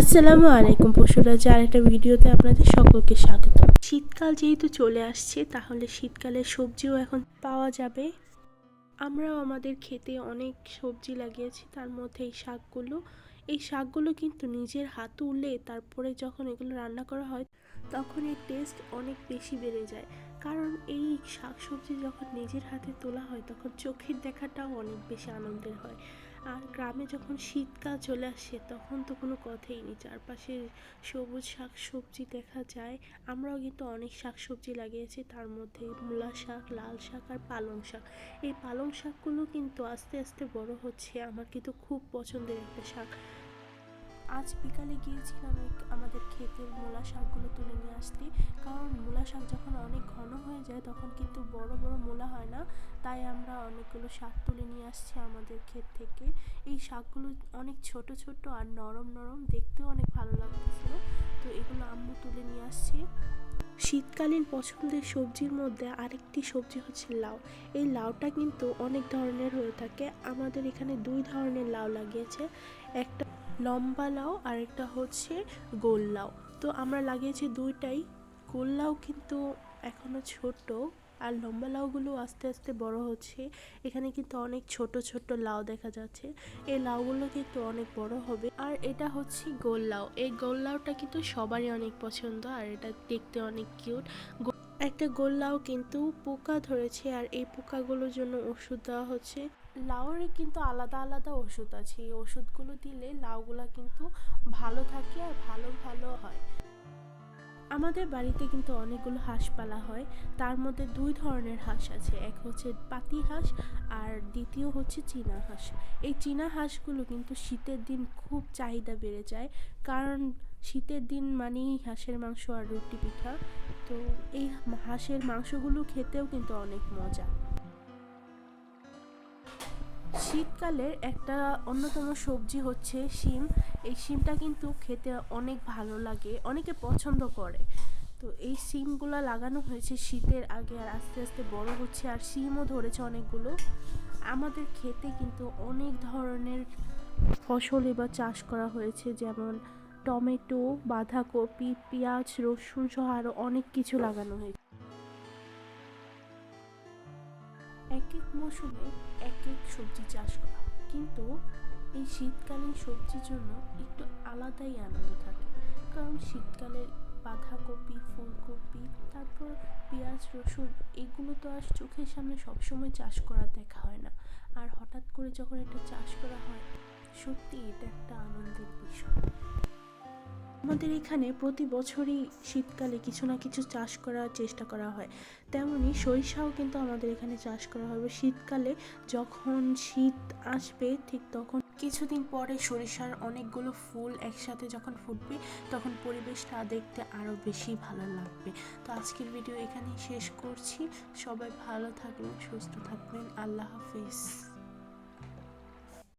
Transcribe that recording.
আসসালামু আলাইকুম পশুরাজ আর একটা ভিডিওতে আপনাদের সকলকে স্বাগত। শীতকাল যেহেতু চলে আসছে, তাহলে শীতকালে সবজিও এখন পাওয়া যাবে। আমরাও আমাদের খেতে অনেক সবজি লাগিয়েছি, তার মধ্যে এই শাকগুলো। এই শাকগুলো কিন্তু নিজের হাত উঠলে তারপরে যখন এগুলো রান্না করা হয়, তখন এর টেস্ট অনেক বেশি বেড়ে যায়। কারণ এই শাক সবজি যখন নিজের হাতে তোলা হয়, তখন চোখের দেখাটাও অনেক বেশি আনন্দের হয়। আর গ্রামে যখন শীতকাল চলে আসে, তখন তো কোনো কথাই নেই। চারপাশে সবুজ শাক সবজি দেখা যায়। আমরাও কিন্তু অনেক শাক সবজি লাগিয়েছি। তার মধ্যে মূলা শাক, লাল শাক আর পালং শাক। এই পালং শাকগুলো কিন্তু আস্তে আস্তে বড় হচ্ছে। আমার কিন্তু খুব পছন্দের একটা শাক। আজ বিকালে গিয়েছিলাম আমাদের ক্ষেতের মূলা শাকগুলো তুলে নিয়ে আসতে। কারণ মূলা শাক যখন অনেক ঘন হয়ে যায়, তখন কিন্তু বড় বড় মূলা হয় না। তাই আমরা অনেকগুলো শাক তুলে নিয়ে আসছি আমাদের ক্ষেত থেকে। এই শাকগুলো অনেক ছোট ছোট আর নরম নরম। দেখতেও অনেক ভালো লাগতেছিল। তো এগুলো আম্মু তুলে নিয়ে আসছে। শীতকালীন পছন্দের সবজির মধ্যে আরেকটি সবজি হচ্ছে লাউ। এই লাউটা কিন্তু অনেক ধরনের হয়ে থাকে। আমাদের এখানে দুই ধরনের লাউ লাগিয়েছে। একটা লম্বা লাউ আর একটা হচ্ছে গোল লাউ। তো আমরা লাগিয়েছি দুইটাই। গোল লাউ কিন্তু এখনও ছোট, আর লম্বা লাউগুলো আস্তে আস্তে বড় হচ্ছে। এখানে কিন্তু অনেক ছোট ছোট লাউ দেখা যাচ্ছে। এই লাউগুলো কিন্তু অনেক বড় হবে। আর এটা হচ্ছে গোল লাউ। এই গোল লাউটা কিন্তু সবারই অনেক পছন্দ, আর এটা দেখতে অনেক কিউট। একটা গোল লাউ কিন্তু পোকা ধরেছে, আর এই পোকাগুলোর জন্য ওষুধ দেওয়া হচ্ছে। লাউয়ের কিন্তু আলাদা আলাদা ওষুধ আছে। এই ওষুধগুলো দিলে লাউগুলা কিন্তু ভালো থাকে আর ভালো ভালো হয়। আমাদের বাড়িতে কিন্তু অনেকগুলো হাঁস পালা হয়। তার মধ্যে দুই ধরনের হাঁস আছে। এক হচ্ছে পাতি হাঁস আর দ্বিতীয় হচ্ছে চীনা হাঁস। এই চীনা হাঁসগুলো কিন্তু শীতের দিন খুব চাহিদা বেড়ে যায়। কারণ শীতের দিন মানেই হাঁসের মাংস আর রুটি পিঠা। তো এই হাঁসের মাংসগুলো খেতেও কিন্তু অনেক মজা। শীতকালের একটা অন্যতম সবজি হচ্ছে শিম। এই শিমটা কিন্তু খেতে অনেক ভালো লাগে, অনেকে পছন্দ করে। তো এই সিমগুলো লাগানো হয়েছে শীতের আগে আর আস্তে আস্তে বড় হচ্ছে আর সিমও ধরেছে অনেকগুলো। আমাদের খেতে কিন্তু অনেক ধরনের ফসল এবার চাষ করা হয়েছে, যেমন টমেটো, বাঁধাকপি, পেঁয়াজ, রসুন সহ আরও অনেক কিছু লাগানো হয়েছে। এক এক মৌসুমে এক এক সবজি চাষ করা। কিন্তু এই শীতকালীন সবজির জন্য একটু আলাদাই আনন্দ থাকে। কারণ শীতকালে বাঁধাকপি, ফুলকপি, তারপর পেঁয়াজ, রসুন, এগুলো তো আর চোখের সামনে সবসময় চাষ করা দেখা হয় না। আর হঠাৎ করে যখন এটা চাষ করা হয় সত্যি এটা একটা আনন্দের বিষয়। আমাদের এখানে প্রতি বছরই শীতকালে কিছু না কিছু চাষ করার চেষ্টা করা হয়। তেমনি সরিষাও কিন্তু আমাদের এখানে চাষ করা হবে শীতকালে যখন শীত আসবে ঠিক তখন কিছুদিন পরে সরিষার অনেকগুলো ফুল একসাথে যখন ফুটবে, তখন পরিবেশটা দেখতে আরও বেশি ভালো লাগবে। তো আজকের ভিডিও এখানেই শেষ করছি। সবাই ভালো থাকবেন, সুস্থ থাকবেন। আল্লাহ হাফিজ।